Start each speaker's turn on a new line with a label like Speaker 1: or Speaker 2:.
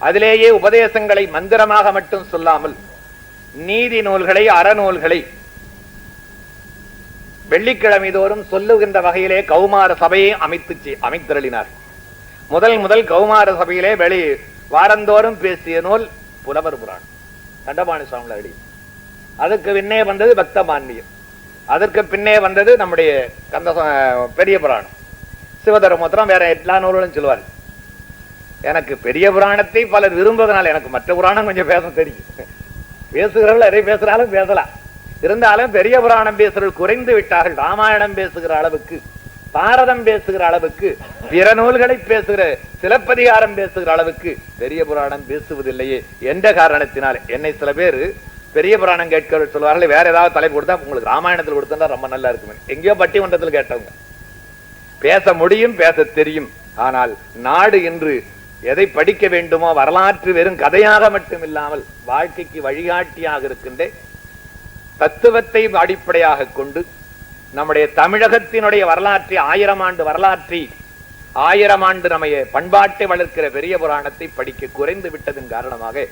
Speaker 1: அதிலேயே உபதேசங்களை மந்திரமாக மட்டும் சொல்லாமல் நீதி நூல்களை அறநூல்களை வெள்ளிக்கிழமை தோறும் சொல்லுகின்ற வகையிலே கௌமார சபையை அமைத்து அமைத்திரளினார். முதல் முதல் கௌமார சபையிலே வெளி வாரந்தோறும் பேசிய நூல் புலவர் புராணம் தண்டபாணி சுவாமிகள் அடி அதற்கு பின்னே வந்தது பக்த மான்மியம் அதற்கு பின்னே வந்தது நம்முடைய கந்த பெரிய புராணம் சிவதர்மத்திரம் வேற எல்லா நூல்களும் சொல்லுவார் எனக்கு பெரிய புராணத்தை பலர் விரும்புவதனால எனக்கு மற்ற புராணம் கொஞ்சம் பேச தெரியும். பேசுகிறவர்கள் நிறைய பேசுறாலும் பேசலாம். இருந்தாலும் பெரிய புராணம் பேசுகிறவர்கள் குறைந்து விட்டார்கள். ராமாயணம் பேசுகிற அளவுக்கு பாரதம் பேசுகிற அளவுக்கு பிற நூல்களை பேசுகிற சிலப்பதிகாரம் பேசுகிற அளவுக்கு பெரிய புராணம் பேசுவதில்லையே என்ற காரணத்தினால் என்னை சில பேர் பெரிய புராணம் கேட்கிறவர்கள் சொல்வார்கள் வேற ஏதாவது தலைப்பு கொடுத்தா உங்களுக்கு ராமாயணத்தில் கொடுத்தா ரொம்ப நல்லா இருக்குமே. எங்கேயோ பட்டிமன்றத்தில் கேட்டவங்க. பேச முடியும் பேச தெரியும். ஆனால் நாடு இன்று எதை படிக்க வேண்டுமோ வரலாற்று வெறும் கதையாக மட்டும் இல்லாமல் வாழ்க்கைக்கு வழிகாட்டியாக இருக்கின்ற தத்துவத்தை அடிப்படையாக கொண்டு நம்முடைய தமிழகத்தினுடைய வரலாற்றை ஆயிரம் ஆண்டு வரலாற்றை ஆயிரம் ஆண்டு நம்ம பண்பாட்டை வளர்க்கிற பெரிய புராணத்தை படிக்க குறைந்து விட்டதன் காரணமாக